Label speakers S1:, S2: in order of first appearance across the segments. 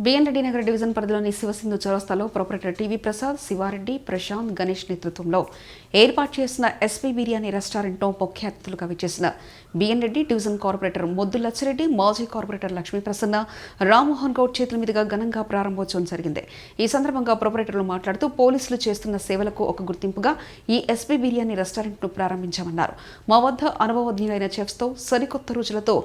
S1: B N Reddy Nagar division పరిధిలోని శివసింధు చౌరస్తాలో proprietor TV Prasad Sivareddy Prashanth Ganesh నేతృత్వంలో ఏర్పాటు చేసిన ఎస్పీ బిర్యానీ రెస్టారెంట్ను ముఖ్య అతిథులుగా విచ్చేసిన B N Reddy division corporator Moddu Lachireddy మాజీ కార్పొరేటర్ లక్ష్మీ ప్రసన్న రామ్మోహన్ గౌడ్ చేతుల మీదుగా ఘనంగా ప్రారంభోత్సవం జరిగింది. ఈ సందర్భంగా ప్రొపరేటర్లు మాట్లాడుతూ పోలీసులు చేస్తున్న సేవలకు ఒక గుర్తింపుగా ఈ ఎస్పీ బిర్యానీ రెస్టారెంట్ను ప్రారంభించామన్నారు. మా వద్ద అనుభవజ్ఞులైన చెఫ్స్తో సరికొత్త రుచులతో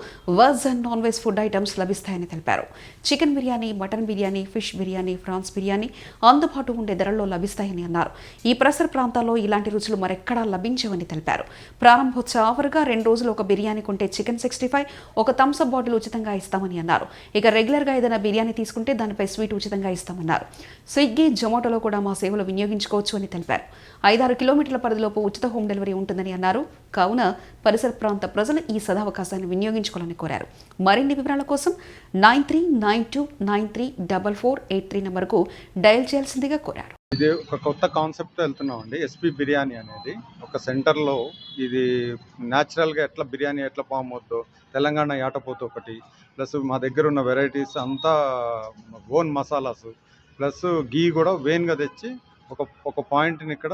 S1: veg and non veg food items లభిస్తాయని తెలిపారు. Chicken biryani mutton biryani fish biryani prawns biryani అందుబాటు ఉండే ధరల్లో లభిస్తాయని అన్నారు. ఈ పరిసర ప్రాంతాల్లో ఇలాంటి రుచులు మరెక్కడా లభించవని తెలిపారు. ప్రారంభోత్సవ ఆఫర్గా రెండు రోజులు ఒక బిర్యానీ కొంటే చికెన్ సిక్స్టీ ఫైవ్ ఒక థమ్స్అప్ బాటిల్ ఉచితంగా ఇస్తామని అన్నారు. ఇక రెగ్యులర్గా ఏదైనా బిర్యానీ తీసుకుంటే దానిపై స్వీట్ ఉచితంగా ఇస్తామన్నారు. స్విగ్గీ జొమాటోలో కూడా మా సేవలు వినియోగించుకోవచ్చు అని తెలిపారు. ఐదారు కిలోమీటర్ల పరిధిలోపు ఉచిత హోమ్ డెలివరీ ఉంటుందని అన్నారు. కావున పరిసర ప్రాంత ప్రజలు ఈ సదావకాశాన్ని వినియోగించుకోవాలని కోరారు. మరిన్ని వివరాల కోసం nine three nine two nine three double four eight three నెంబర్కు డయల్ చేయాల్సిందిగా కోరారు.
S2: ఇది ఒక కొత్త కాన్సెప్ట్ వెళ్తున్నాం అండి ఎస్పీ బిర్యానీ అనేది ఒక సెంటర్లో ఇది న్యాచురల్గా ఎట్లా బిర్యానీ ఎట్లా ఫామ్ అవుతుందో తెలంగాణ యాటపోతు ఒకటి ప్లస్ మా దగ్గర ఉన్న వెరైటీస్ అంతా ఓన్ మసాలాస్ ప్లస్ గీ కూడా వేన్గా తెచ్చి ఒక ఒక పాయింట్ని ఇక్కడ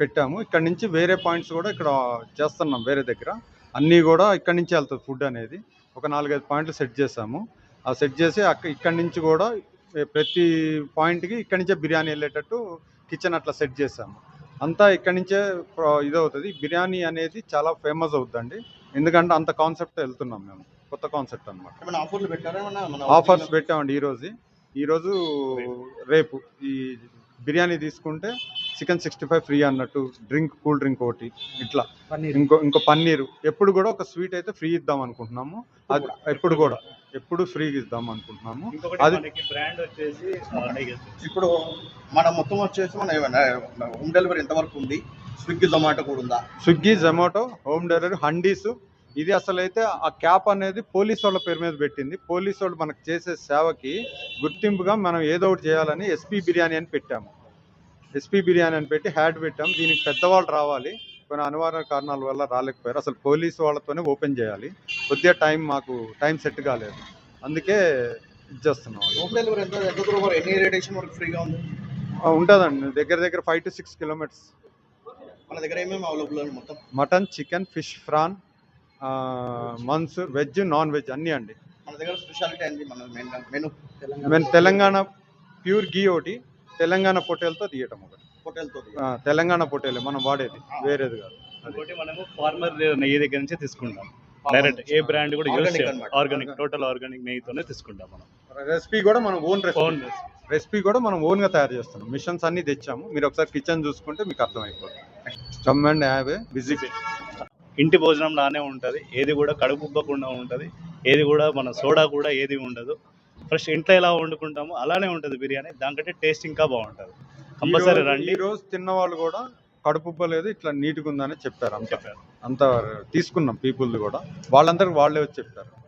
S2: పెట్టాము. ఇక్కడ నుంచి వేరే పాయింట్స్ కూడా ఇక్కడ చేస్తున్నాం వేరే దగ్గర. అన్నీ కూడా ఇక్కడ నుంచి వెళ్తుంది ఫుడ్ అనేది. ఒక నాలుగైదు పాయింట్లు సెట్ చేసాము ఆ సెట్ చేసి అక్క ఇక్కడ నుంచి కూడా ప్రతి పాయింట్కి ఇక్కడి నుంచే బిర్యానీ వెళ్ళేటట్టు కిచెన్ అట్లా సెట్ చేసాము అంతా ఇక్కడి నుంచే ఇదవుతుంది. బిర్యానీ అనేది చాలా ఫేమస్ అవుతుందండి ఎందుకంటే అంత కాన్సెప్ట్ వెళ్తున్నాం మేము. కొత్త కాన్సెప్ట్ అనమాట ఆఫర్స్ పెట్టామండి ఈరోజు. ఈరోజు రేపు ఈ బిర్యానీ తీసుకుంటే చికెన్ సిక్స్టీ ఫైవ్ ఫ్రీ అన్నట్టు డ్రింక్ కూల్ డ్రింక్ ఒకటి ఇట్లా. ఇంకో ఇంకో పన్నీరు. ఎప్పుడు కూడా ఒక స్వీట్ అయితే ఫ్రీ ఇద్దాం అనుకుంటున్నాము. అది ఎప్పుడు? కూడా. ఎప్పుడు ఫ్రీ ఇద్దాం అనుకుంటున్నాము. అది-
S3: మనకి బ్రాండ్ వచ్చేసి
S4: ఇప్పుడు మన మొత్తం వచ్చేసి మన హోమ్ డెలివరీ ఎంతవరకు ఉంది? స్విగ్గీ జొమాటో కూడా ఉందా?
S2: Swiggy Zomato home delivery Handis. ఇది అసలు అయితే ఆ క్యాప్ అనేది పోలీస్ వాళ్ళ పేరు మీద పెట్టింది. పోలీస్ వాళ్ళు మనకు చేసే సేవకి గుర్తింపుగా మనం ఏదో ఒకటి చేయాలని ఎస్పీ బిర్యానీ అని పెట్టాము. ఎస్పీ బిర్యానీ అని పెట్టి హ్యాడ్ పెట్టాం. దీనికి పెద్దవాళ్ళు రావాలి. కొన్ని అనివార్య కారణాల వల్ల రాలేకపోయారు. అసలు పోలీస్ వాళ్ళతోనే ఓపెన్ చేయాలి. కొద్దిగా టైం మాకు టైం సెట్ కాలేదు. అందుకే ఇది చేస్తున్నాం. ఉంటుందండి. దగ్గర దగ్గర ఫైవ్ టు సిక్స్ కిలోమీటర్స్
S4: మన దగ్గర ఏమేమి అవైలబుల్ మొత్తం?
S2: Mutton chicken fish prawns veg non veg అన్నీ అండి.
S4: మన దగ్గర స్పెషాలిటీ ఏంటి మన మెనూ
S2: మేము తెలంగాణ ప్యూర్ గీ ఒకటి తెలంగాణ పొట్టేలతో తీయటం ఒకటి. తెలంగాణ పొట్టేలే మనం వాడేది వేరేది కాదు.
S3: ఇంకోటి మనము ఫార్మర్ నెయ్యి దగ్గర నుంచి తీసుకుంటాం. డైరెక్ట్ ఏ బ్రాండ్ కూడా
S4: అన్నమాట.
S3: ఆర్గానిక్ టోటల్ ఆర్గానిక్ నెయ్యితోనే తీసుకుంటాం మనం.
S2: రెసిపీ కూడా మనం ఓన్ రెసిపీ.
S3: Own
S2: recipe. కూడా మనం ఓన్గా తయారు చేస్తున్నాం. మిషన్స్ అన్ని తెచ్చాము. మీరు ఒకసారి కిచెన్ చూసుకుంటే మీకు అర్థమైపోతుంది. Come and have a visit.
S3: ఇంటి భోజనం లానే ఉంటది. ఏది కూడా కడుపు ఉబ్బకుండా ఉంటది. ఏది కూడా మన సోడా కూడా ఏది ఉండదు. ఫ్రెష్ ఇంట్లో ఎలా వండుకుంటామో అలానే ఉంటది బిర్యానీ. దానికంటే టేస్ట్ ఇంకా బాగుంటది. కంపల్సరీ రండి.
S2: ఈ రోజు తిన్న వాళ్ళు కూడా కడుపు ఉబ్బలేదు ఇట్లా నీట్గా ఉందని చెప్పారు అంత.
S3: చెప్పారు.
S2: అంత తీసుకున్నాం పీపుల్ కూడా. వాళ్ళందరికి వాళ్ళే వచ్చి చెప్పారు.